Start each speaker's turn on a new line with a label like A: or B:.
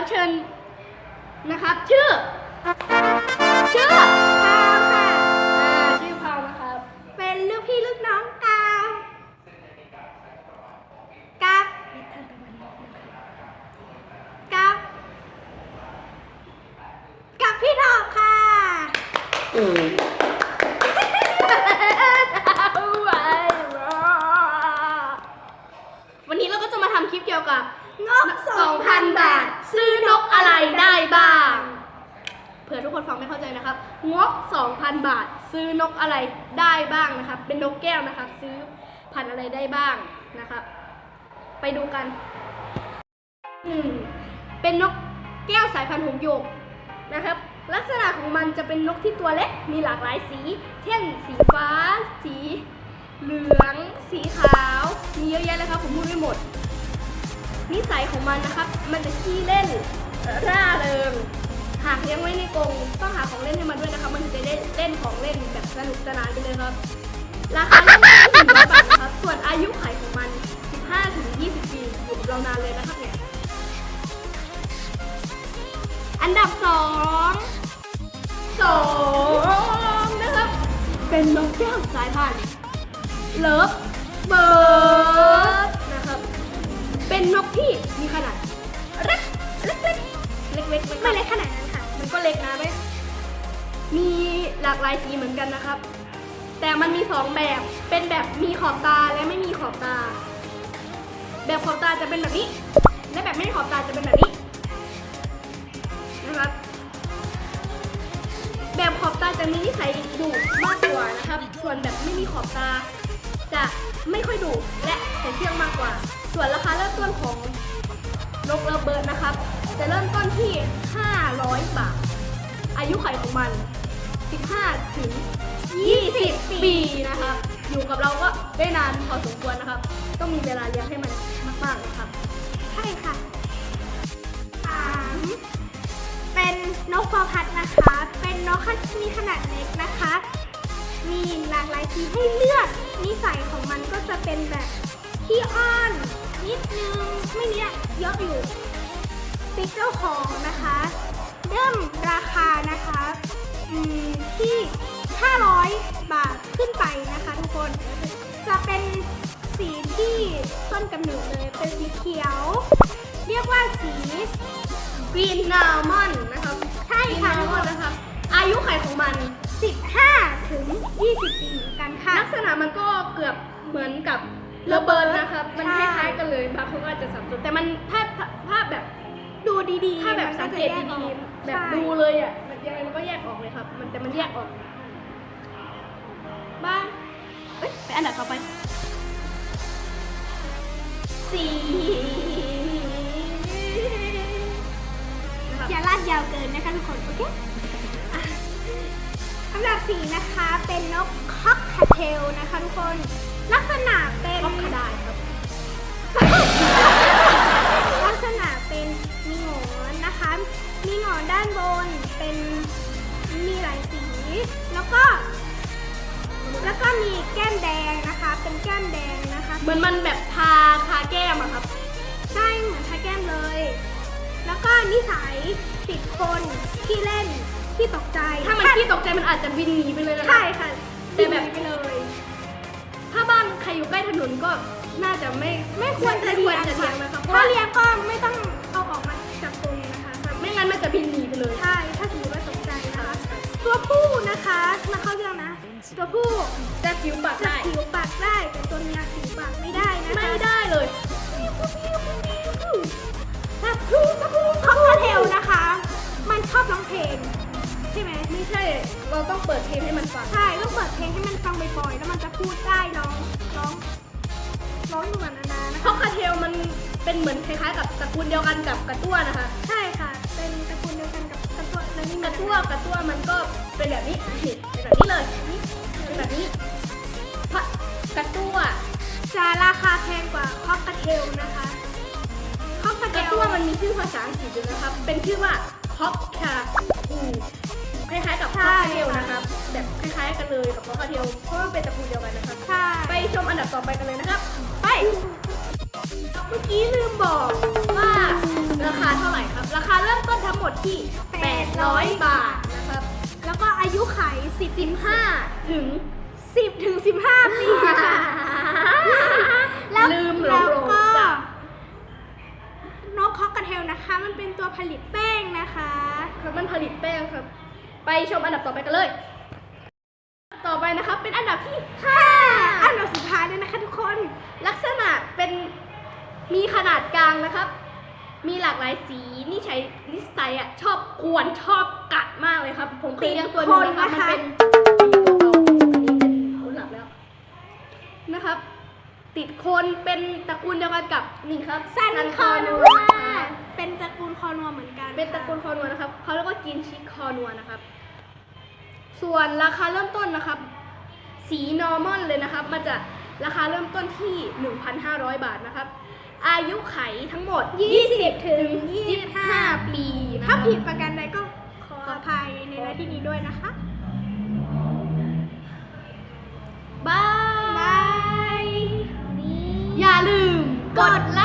A: รับเชิญนะครับ ชื่อ ชื่อ
B: พาวค่ะ
A: อ่าชื่อพาวนะครับ
B: เป็นลูกพี่ลูกน้องกาวกับกับกับพี่ดอกค่ะ
A: นี้เราก็จะมาทำคลิปเกี่ยวกับ
B: งบ
A: 2,000 บาท ซื้อนกอะไรได้บ้าง เผื่อทุกคนฟังไม่เข้าใจนะครับ งบ 2,000 บาท ซื้อนกอะไรได้บ้างนะครับ เป็นนกแก้วนะครับ ซื้อพันอะไรได้บ้างนะครับ ไปดูกัน เป็นนกแก้วสายพันธุ์หงส์หยกนะครับ ลักษณะของมันจะเป็นนกที่ตัวเล็ก มีหลากหลายสี เช่น สีฟ้า สีเหลือง สีขาว มีเยอะแยะเลยครับ ผมพูดไม่หมด นิสัยของมันนะครับ มันจะขี้เล่น ร่าเริง หากเลี้ยงไว้ในกรงต้องหาของเล่นให้มันด้วยนะครับ มันถึงจะได้เล่นของเล่นแบบสนุกสนานไปเลยครับ ราคาเริ่มต้นที่หนึ่งร้อยบาทนะครับ ส่วนอายุไขของมัน 15ถึง20 ปีอยู่กับเรานานเลยนะครับเนี่ย อันดับสองสองนะครับ เป็นนกแก้วสายพันธุ์เลิฟเบิร์ดนะครับ เป็นนกที่มีขนาดเล็กเล็กเล็กเล็กเล็ก
B: ไม่เล็กขนาดนั้น
A: เล็กนะไหมมีหลากหลายสีเหมือนกันนะครับ แต่มันมีสองแบบ เป็นแบบมีขอบตาและไม่มีขอบตา แบบขอบตาจะเป็นแบบนี้ และแบบไม่มีขอบตาจะเป็นแบบนี้นะครับ แบบขอบตาจะมีนิสัยดุมากกว่านะครับ ส่วนแบบไม่มีขอบตา จะไม่ค่อยดุและใส่เชื่องมากกว่า ส่วนราคาเริ่มต้นของนกเลิฟเบิร์ดนะครับ จะเริ่มต้นที่ 500บาทอา ยุไขของมัน 15 ถึง 20 ปีนะครับ อยู่กับเราก็ได้นานพอสมควรนะครับ ต้องมีเวลาเลี้ยงให้มันมากๆนะครับ
B: ใช่ค่ะสามเป็นนกฟอพัดนะคะ เป็นนกที่มีขนาดเล็กนะคะ มีหลากหลายสีให้เลือก นิสัยของมันก็จะเป็นแบบขี้อ้อนนิดนึง ไม่เนี้ยเยอะอยู่ ติ๊กเจ้าของนะคะ เริ่มราคานะคะที่ 500 บาทขึ้นไปนะคะทุกคน จะเป็นสีที่ต้นกำเนิดเลย เป็นสีเขียว เรียกว่าสี
A: กรีนนาวมอนนะครับ
B: ใช่ค่ะ
A: กรีนนนะครับ อายุไขของมัน
B: 15 ถึง 20 ปีเหมือนกันค่ะ
A: ลักษณะมันก็เกือบเหมือนกับเลเบิร์นะครับ มันคล้ายๆกันเลย บางคนก็อาจจะสับสนแต่มันถ้าถ้าถ้าแบบ
B: ดูดีๆ
A: ถ้าแบบ
B: มัน
A: สั
B: ก็
A: ง
B: จะ
A: เกต
B: แยกอ
A: ดี
B: อก
A: ๆแบบ
B: ใช่
A: ดูเลยอะมันยังไงมันก็แยกออกเลยครับ มันแต่มันแยกออกบ้างเอ้ยไปอันดับต่อไปสี่นะครับ
B: อย่าลาดยาวเกินนะคะทุกคน โอเคอะอันดับสี่นะคะเป็นนกคอกคาเทลนะคะทุกคน ลักษณะเป็น
A: ท็อปคาดายครับ
B: มีหงอนด้านบนเป็นมีหลายสี แล้วก็ แล้วก็มีแก้มแดงนะคะ เป็นแก้มแดงนะคะ
A: เหมือนมันแบบทาทาแก้มอะครับ
B: ใช่เหมือนทาแก้มเลย แล้วก็นิสัยติดคนที่เล่นที่ตกใจ
A: ถ้ามันขี้ตกใจมันอาจจะบินหนีไปเลยนะ
B: ใช่ค่ะ
A: แต่แบบ
B: ไปเลย
A: ถ้าบ้านใครอยู่ใกล้ถนนก็น่าจะไม่
B: ไม่ควรจะ
A: ไม่ควรจะเลี้ยง
B: ตัวผู้
A: จะผิวปาก
B: จะ
A: ได้
B: ผิวปากได้แต่ตัวเมียผิวปากไม่ได้นะคะ
A: ไม่ได้เลย
B: ถ้าผู้ถ้าผู้คอกเทลนะคะ มันชอบร้องเพลงใช่ไหม
A: ไม่ใช่ เราต้องเปิดเพลงให้มันฟัง
B: ใช่ต้องเปิดเพลงให้มันฟังบ่อยๆแล้วมันจะพูดได้ร้องร้องร้องเหมือนนานานะ
A: เพราะคาเทลมันเป็นเหมือนคล้ายๆ กับตระกูลเดียวกันกับกระตั้วนะคะ
B: ใช่ค่ะ เป็นตระกูลเดียวกันกับกระตัวแล้วนี่
A: กระตั้วกระตั้วมันก็เป็นแบบนี้นี่เป็นแบบนี้ มันมีชื่อภาษาอังกฤษด้วยนะครับ เป็นชื่อว่าฮอกคาอูคล้ายๆกับฮอกคาเทลนะครับ แบบคล้ายๆกันเลยกับฮอกคาเทลเพราะมันเป็นตระกูลเดียวกันนะครับ
B: ใช่
A: ไปชมอันดับต่อไปกันเลยนะครับ ไป เมื่อกี้ลืมบอกว่าราคาเท่าไหร่ครับ ราคาหมดที่ 800 บาทนะครับ
B: แล้วก็อายุไข10
A: 15 ถึง
B: 10 ถึง 15 ปีค่ะ แล้ว
A: ลืมหล
B: แล้ว
A: ง
B: ก็
A: ๆจ้ะ
B: นก คอกกระเทลนะคะ มันเป็นตัวผลิตแป้งนะคะ
A: ครับมันผลิตแป้งครับ ไปชมอันดับต่อไปกันเลย ต่อไปนะครับเป็นอันดับที่5
B: อันดับสุดท้ายเลยนะคะทุกคน
A: ลักษณะเป็นมีขนาดกลางนะครับ มีหลากหลายสีนี่ใช้นิสัยอะชอบกวนชอบกัดมากเลยครับ ผมเคยเลี้ยงตัวหนึงนะครับ
B: ติดคนนะคะ
A: มันเป็นตัวเก่าอันนี้เป็นคนหลับแล้วนะครับ ติดคนเป็นตระกูลเดียวกันกับนี่ครับ
B: ซันคอนัว
A: ครับ
B: เป็นตระกูลคอนัวเหมือนกัน
A: เป็นตระกูลคอนัวนะครับเขาเรียกว่ากินชิคคอนัวนะครับ ส่วนราคาเริ่มต้นนะครับ สีนอร์มอนเลยนะครับ มันจะราคาเริ่มต้นที่ 1,500 บาทนะครับ อายุไขทั้งหมด 20 ถึง 25 ปีนะค
B: ถ้า
A: รับ
B: ผิดประการใดก็ขออภัยในหน้าที่นี้ด้วยนะคะ ดไล